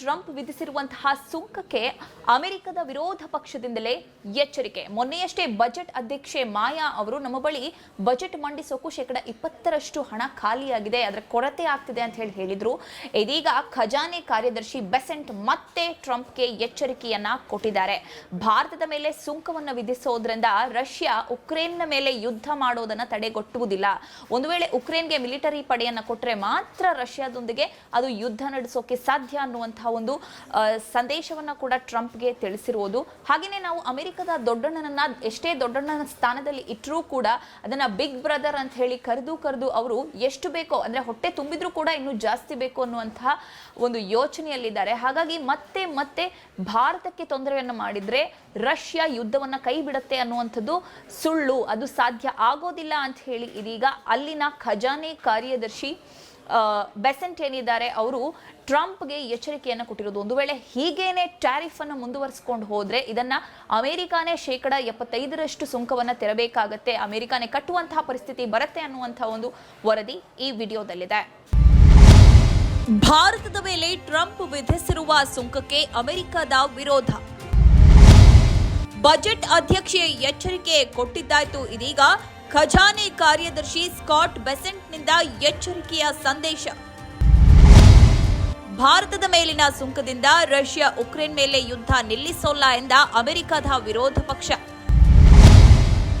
Trump ವಿಧಿಸಿರುವಂತಹ ಸುಂಕಕ್ಕೆ ಅಮೆರಿಕದ ವಿರೋಧ ಪಕ್ಷದಿಂದಲೇ ಎಚ್ಚರಿಕೆ. ಮೊನ್ನೆಯಷ್ಟೇ ಬಜೆಟ್ ಅಧ್ಯಕ್ಷೆ ಮಾಯಾ ಅವರು ನಮ್ಮ ಬಳಿ ಬಜೆಟ್ ಮಂಡಿಸೋಕು ಶೇಕಡ ಇಪ್ಪತ್ತರಷ್ಟು ಹಣ ಖಾಲಿಯಾಗಿದೆ, ಅದರ ಕೊರತೆ ಆಗ್ತಿದೆ ಅಂತ ಹೇಳಿ ಹೇಳಿದ್ರು. ಇದೀಗ ಖಜಾನೆ ಕಾರ್ಯದರ್ಶಿ ಬೆಸೆಂಟ್ ಮತ್ತೆ ಟ್ರಂಪ್ಗೆ ಎಚ್ಚರಿಕೆಯನ್ನ ಕೊಟ್ಟಿದ್ದಾರೆ. ಭಾರತದ ಮೇಲೆ ಸುಂಕವನ್ನು ವಿಧಿಸೋದ್ರಿಂದ ರಷ್ಯಾ ಉಕ್ರೇನ್ನ ಮೇಲೆ ಯುದ್ಧ ಮಾಡೋದನ್ನ ತಡೆಗಟ್ಟುವುದಿಲ್ಲ. ಒಂದು ವೇಳೆ ಉಕ್ರೇನ್ಗೆ ಮಿಲಿಟರಿ ಪಡೆಯನ್ನ ಕೊಟ್ಟರೆ ಮಾತ್ರ ರಷ್ಯಾದೊಂದಿಗೆ ಅದು ಯುದ್ಧ ನಡೆಸೋಕೆ ಸಾಧ್ಯ ಅನ್ನುವಂತಹ ಒಂದು ಸಂದೇಶವನ್ನು ಕೂಡ ಟ್ರಂಪ್ಗೆ ತಿಳಿಸಿರುವುದು. ಹಾಗೆಯೇ ನಾವು ಅಮೆರಿಕದ ದೊಡ್ಡಣ್ಣನನ್ನ, ಎಷ್ಟೇ ದೊಡ್ಡಣ್ಣನ ಸ್ಥಾನದಲ್ಲಿ ಇಟ್ಟರೂ ಕೂಡ ಅದನ್ನ ಬಿಗ್ ಬ್ರದರ್ ಅಂತ ಹೇಳಿ ಕರೆದು ಕರೆದು ಅವರು ಎಷ್ಟು ಬೇಕೋ, ಅಂದ್ರೆ ಹೊಟ್ಟೆ ತುಂಬಿದ್ರೂ ಕೂಡ ಇನ್ನೂ ಜಾಸ್ತಿ ಬೇಕು ಅನ್ನುವಂತಹ ಒಂದು ಯೋಚನೆಯಲ್ಲಿದ್ದಾರೆ. ಹಾಗಾಗಿ ಮತ್ತೆ ಮತ್ತೆ ಭಾರತಕ್ಕೆ ತೊಂದರೆಯನ್ನು ಮಾಡಿದ್ರೆ ರಷ್ಯಾ ಯುದ್ಧವನ್ನ ಕೈ ಬಿಡುತ್ತೆ ಅನ್ನುವಂಥದ್ದು ಸುಳ್ಳು. ಅದು ಸಾಧ್ಯ ಆಗೋದಿಲ್ಲ ಅಂತ ಹೇಳಿ ಇದೀಗ ಅಲ್ಲಿನ ಖಜಾನೆ ಕಾರ್ಯದರ್ಶಿ ಬೆಸೆಂಟ್ ಏನಿದ್ದಾರೆ, ಅವರು ಟ್ರಂಪ್ಗೆ ಎಚ್ಚರಿಕೆಯನ್ನು ಕೊಟ್ಟಿರೋದು. ಒಂದು ವೇಳೆ ಹೀಗೇನೆ ಟ್ಯಾರಿಫ್ ಅನ್ನು ಮುಂದುವರಿಸಿಕೊಂಡು ಹೋದ್ರೆ, ಇದನ್ನ ಅಮೆರಿಕಾನೇ ಶೇಕಡ ಎಪ್ಪತ್ತೈದರಷ್ಟು ಸುಂಕವನ್ನು ತೆರಬೇಕಾಗತ್ತೆ. ಅಮೆರಿಕಾನೇ ಕಟ್ಟುವಂತಹ ಪರಿಸ್ಥಿತಿ ಬರುತ್ತೆ ಅನ್ನುವಂತಹ ಒಂದು ವರದಿ ಈ ವಿಡಿಯೋದಲ್ಲಿದೆ. ಭಾರತದ ಮೇಲೆ ಟ್ರಂಪ್ ವಿಧಿಸಿರುವ ಸುಂಕಕ್ಕೆ ಅಮೆರಿಕದ ವಿರೋಧ. ಬಜೆಟ್ ಅಧ್ಯಕ್ಷೆ ಎಚ್ಚರಿಕೆ ಕೊಟ್ಟಿದ್ದಾಯ್ತು. ಇದೀಗ ಖಜಾನೆ ಕಾರ್ಯದರ್ಶಿ ಸ್ಕಾಟ್ ಬೆಸೆಂಟ್ನಿಂದ ಎಚ್ಚರಿಕೆಯ ಸಂದೇಶ. ಭಾರತದ ಮೇಲಿನ ಸುಂಕದಿಂದ ರಷ್ಯಾ ಉಕ್ರೇನ್ ಮೇಲೆ ಯುದ್ಧ ನಿಲ್ಲಿಸೋಲ್ಲ ಎಂದ ಅಮೆರಿಕದ ವಿರೋಧ ಪಕ್ಷ.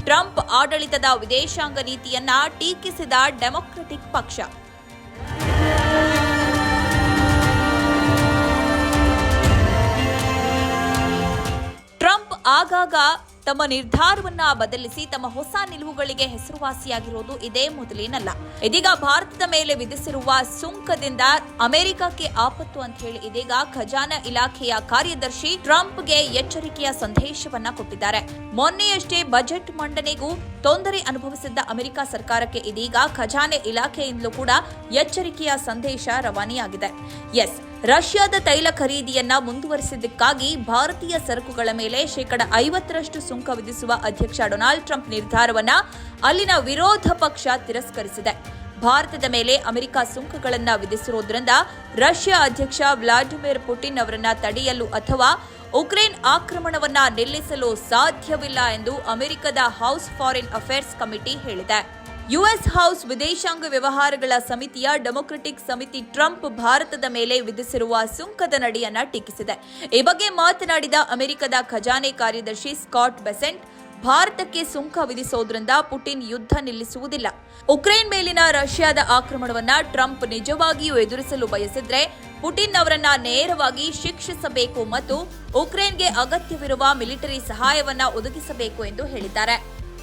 ಟ್ರಂಪ್ ಆಡಳಿತದ ವಿದೇಶಾಂಗ ನೀತಿಯನ್ನ ಟೀಕಿಸಿದ ಡೆಮೊಕ್ರೆಟಿಕ್ ಪಕ್ಷ. ಟ್ರಂಪ್ ಆಗಾಗ ತಮ್ಮ ನಿರ್ಧಾರವನ್ನ ಬದಲಿಸಿ ತಮ್ಮ ಹೊಸ ನಿಲುವುಗಳಿಗೆ ಹೆಸರುವಾಸಿಯಾಗಿರೋದು ಇದೇ ಮೊದಲೇನಲ್ಲ. ಇದೀಗ ಭಾರತದ ಮೇಲೆ ವಿಧಿಸಿರುವ ಸುಂಕದಿಂದ ಅಮೆರಿಕಕ್ಕೆ ಆಪತ್ತು ಅಂತ ಹೇಳಿ ಇದೀಗ ಖಜಾನಾ ಇಲಾಖೆಯ ಕಾರ್ಯದರ್ಶಿ ಟ್ರಂಪ್ಗೆ ಎಚ್ಚರಿಕೆಯ ಸಂದೇಶವನ್ನ ಕೊಟ್ಟಿದ್ದಾರೆ. ಮೊನ್ನೆಯಷ್ಟೇ ಬಜೆಟ್ ಮಂಡನೆಗೂ ತೊಂದರೆ ಅನುಭವಿಸಿದ್ದ ಅಮೆರಿಕ ಸರ್ಕಾರಕ್ಕೆ ಇದೀಗ ಖಜಾನೆ ಇಲಾಖೆಯಿಂದಲೂ ಕೂಡ ಎಚ್ಚರಿಕೆಯ ಸಂದೇಶ ರವಾನೆಯಾಗಿದೆ. ಎಸ್ ರಷ್ಯಾದ ತೈಲ ಖರೀದಿಯನ್ನ ಮುಂದುವರಿಸಿದ್ದಕ್ಕಾಗಿ ಭಾರತೀಯ ಸರಕುಗಳ ಮೇಲೆ ಶೇಕಡ ಐವತ್ತರಷ್ಟು ಸುಂಕ ವಿಧಿಸುವ ಅಧ್ಯಕ್ಷ ಡೊನಾಲ್ಡ್ ಟ್ರಂಪ್ ನಿರ್ಧಾರವನ್ನ ಅಲ್ಲಿನ ವಿರೋಧ ಪಕ್ಷ ತಿರಸ್ಕರಿಸಿದೆ. ಭಾರತದ ಮೇಲೆ ಅಮೆರಿಕ ಸುಂಕಗಳನ್ನು ವಿಧಿಸಿರುವುದರಿಂದ ರಷ್ಯಾ ಅಧ್ಯಕ್ಷ ವ್ಲಾಡಿಮಿರ್ ಪುಟಿನ್ ಅವರನ್ನ ತಡೆಯಲು ಅಥವಾ ಉಕ್ರೇನ್ ಆಕ್ರಮಣವನ್ನ ನಿಲ್ಲಿಸಲು ಸಾಧ್ಯವಿಲ್ಲ ಎಂದು ಅಮೆರಿಕದ ಹೌಸ್ ಫಾರಿನ್ ಅಫೇರ್ಸ್ ಕಮಿಟಿ ಹೇಳಿದೆ. ಯುಎಸ್ ಹೌಸ್ ವಿದೇಶಾಂಗ ವ್ಯವಹಾರಗಳ ಸಮಿತಿಯ ಡೆಮೊಕ್ರೆಟಿಕ್ ಸಮಿತಿ ಟ್ರಂಪ್ ಭಾರತದ ಮೇಲೆ ವಿಧಿಸಿರುವ ಸುಂಕದ ನಡೆಯನ್ನ ಟೀಕಿಸಿದೆ. ಈ ಬಗ್ಗೆ ಮಾತನಾಡಿದ ಅಮೆರಿಕದ ಖಜಾನೆ ಕಾರ್ಯದರ್ಶಿ ಸ್ಕಾಟ್ ಬೆಸೆಂಟ್, ಭಾರತಕ್ಕೆ ಸುಂಕ ವಿಧಿಸೋದ್ರಿಂದ ಪುಟಿನ್ ಯುದ್ಧ ನಿಲ್ಲಿಸುವುದಿಲ್ಲ. ಉಕ್ರೇನ್ ಮೇಲಿನ ರಷ್ಯಾದ ಆಕ್ರಮಣವನ್ನ ಟ್ರಂಪ್ ನಿಜವಾಗಿಯೂ ಎದುರಿಸಲು ಬಯಸಿದ್ರೆ ಪುಟಿನ್ ಅವರನ್ನ ನೇರವಾಗಿ ಶಿಕ್ಷಿಸಬೇಕು ಮತ್ತು ಉಕ್ರೇನ್ಗೆ ಅಗತ್ಯವಿರುವ ಮಿಲಿಟರಿ ಸಹಾಯವನ್ನ ಒದಗಿಸಬೇಕು ಎಂದು ಹೇಳಿದ್ದಾರೆ.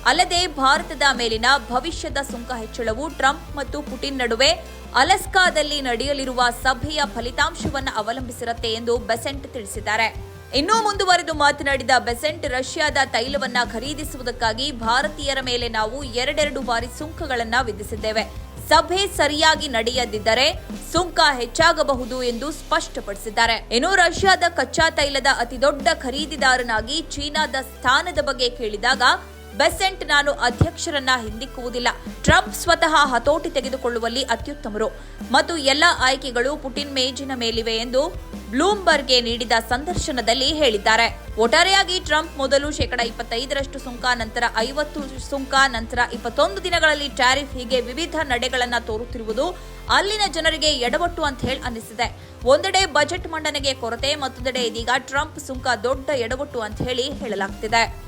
ಅಲ್ಲದೆ ಭಾರತದ ಮೇಲಿನ ಭವಿಷ್ಯದ ಸುಂಕ ಹೆಚ್ಚಳವು ಟ್ರಂಪ್ ಮತ್ತು ಪುಟಿನ್ ನಡುವೆ ಅಲಸ್ಕಾದಲ್ಲಿ ನಡೆಯಲಿರುವ ಸಭೆಯ ಫಲಿತಾಂಶವನ್ನು ಅವಲಂಬಿಸಿರುತ್ತೆ ಎಂದು ಬೆಸೆಂಟ್ ತಿಳಿಸಿದ್ದಾರೆ. ಇನ್ನೂ ಮುಂದುವರೆದು ಮಾತನಾಡಿದ ಬೆಸೆಂಟ್, ರಷ್ಯಾದ ತೈಲವನ್ನ ಖರೀದಿಸುವುದಕ್ಕಾಗಿ ಭಾರತೀಯರ ಮೇಲೆ ನಾವು ಎರಡೆರಡು ಬಾರಿ ಸುಂಕಗಳನ್ನು ವಿಧಿಸಿದ್ದೇವೆ. ಸಭೆ ಸರಿಯಾಗಿ ನಡೆಯದಿದ್ದರೆ ಸುಂಕ ಹೆಚ್ಚಾಗಬಹುದು ಎಂದು ಸ್ಪಷ್ಟಪಡಿಸಿದ್ದಾರೆ. ಇನ್ನು ರಷ್ಯಾದ ಕಚ್ಚಾ ತೈಲದ ಅತಿದೊಡ್ಡ ಖರೀದಿದಾರನಾಗಿ ಚೀನಾದ ಸ್ಥಾನದ ಬಗ್ಗೆ ಕೇಳಿದಾಗ ಬೆಸೆಂಟ್ ನಾನು ಅಧ್ಯಕ್ಷರನ್ನ ಹಿಂದಿಕ್ಕುವುದಿಲ್ಲ. ಟ್ರಂಪ್ ಸ್ವತಃ ಹತೋಟಿ ತೆಗೆದುಕೊಳ್ಳುವಲ್ಲಿ ಅತ್ಯುತ್ತಮರು. ಮತ್ತು ಎಲ್ಲ ಆಯ್ಕೆಗಳು ಪುಟಿನ್ ಮೇಜಿನ ಮೇಲಿವೆ ಎಂದು ಬ್ಲೂಮ್ಬರ್ಗ್ಗೆ ನೀಡಿದ ಸಂದರ್ಶನದಲ್ಲಿ ಹೇಳಿದ್ದಾರೆ. ಒಟ್ಟಾರೆಯಾಗಿ ಟ್ರಂಪ್ ಮೊದಲು ಶೇಕಡ ಇಪ್ಪತ್ತೈದರಷ್ಟು ಸುಂಕ ನಂತರ ಐವತ್ತು ಸುಂಕ ನಂತರ ಇಪ್ಪತ್ತೊಂದು ದಿನಗಳಲ್ಲಿ ಟ್ಯಾರಿಫ್ ಹೀಗೆ ವಿವಿಧ ನಡೆಗಳನ್ನು ತೋರುತ್ತಿರುವುದು ಅಲ್ಲಿನ ಜನರಿಗೆ ಎಡವಟ್ಟು ಅಂತ ಹೇಳಿ ಅನ್ನಿಸಿದೆ. ಒಂದೆಡೆ ಬಜೆಟ್ ಮಂಡನೆಗೆ ಕೊರತೆ, ಮತ್ತೊಂದೆಡೆ ಇದೀಗ ಟ್ರಂಪ್ ಸುಂಕ ದೊಡ್ಡ ಎಡವಟ್ಟು ಅಂತ ಹೇಳಿ ಹೇಳಲಾಗ್ತಿದೆ.